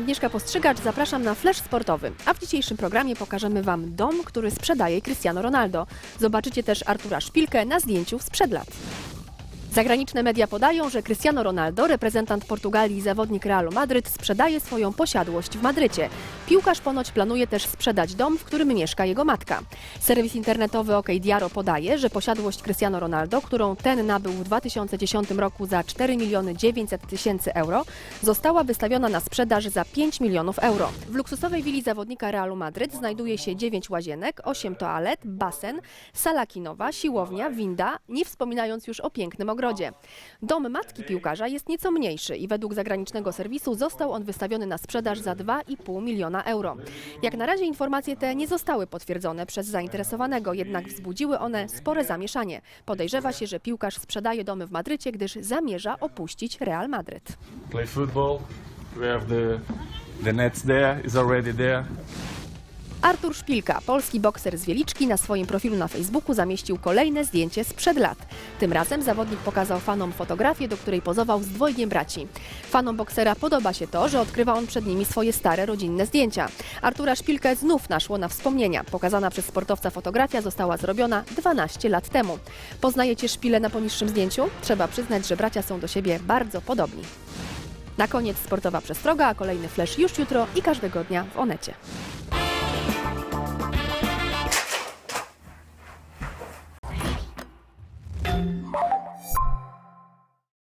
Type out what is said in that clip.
Agnieszka Postrzygacz, zapraszam na Flash Sportowy. A w dzisiejszym programie pokażemy Wam dom, który sprzedaje Cristiano Ronaldo. Zobaczycie też Artura Szpilkę na zdjęciu sprzed lat. Zagraniczne media podają, że Cristiano Ronaldo, reprezentant Portugalii i zawodnik Realu Madryt, sprzedaje swoją posiadłość w Madrycie. Piłkarz ponoć planuje też sprzedać dom, w którym mieszka jego matka. Serwis internetowy OK Diaro podaje, że posiadłość Cristiano Ronaldo, którą ten nabył w 2010 roku za 4 miliony 900 tysięcy euro, została wystawiona na sprzedaż za 5 milionów euro. W luksusowej willi zawodnika Realu Madryt znajduje się 9 łazienek, 8 toalet, basen, sala kinowa, siłownia, winda, nie wspominając już o pięknym ogrodzie. Dom matki piłkarza jest nieco mniejszy i według zagranicznego serwisu został on wystawiony na sprzedaż za 2,5 miliona euro. Jak na razie informacje te nie zostały potwierdzone przez zainteresowanego, jednak wzbudziły one spore zamieszanie. Podejrzewa się, że piłkarz sprzedaje domy w Madrycie, gdyż zamierza opuścić Real Madryt. play football. We have the the nets there is already there. Artur Szpilka, polski bokser z Wieliczki, na swoim profilu na Facebooku zamieścił kolejne zdjęcie sprzed lat. Tym razem zawodnik pokazał fanom fotografię, do której pozował z dwojgiem braci. Fanom boksera podoba się to, że odkrywa on przed nimi swoje stare rodzinne zdjęcia. Artura Szpilkę znów naszło na wspomnienia. Pokazana przez sportowca fotografia została zrobiona 12 lat temu. Poznajecie Szpilę na poniższym zdjęciu? Trzeba przyznać, że bracia są do siebie bardzo podobni. Na koniec sportowa przestroga, a kolejny flash już jutro i każdego dnia w Onecie. Bye.